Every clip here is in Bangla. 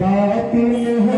बातिल है।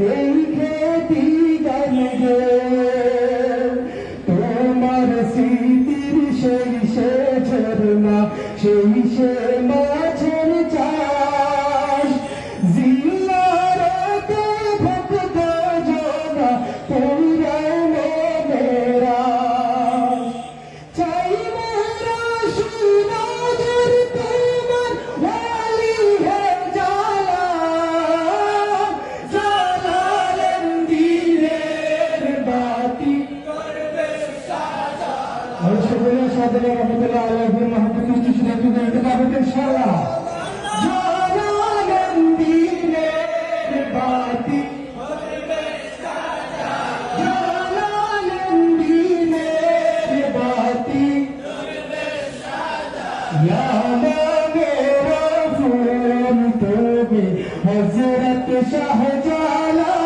এই খেতি গালিয়ে তোমার স্মৃতির সেই সে ঝরনা সেই সে মাছের চাষ। জিল্লারতে ভক্ত জনা আমি সকলে সাদরে রহমতুল্লাহ আলাইহি মাহমুদ কৃষ্টি শিরাকি দিতে পারব ইনশাআল্লাহ हजरत शाहजाला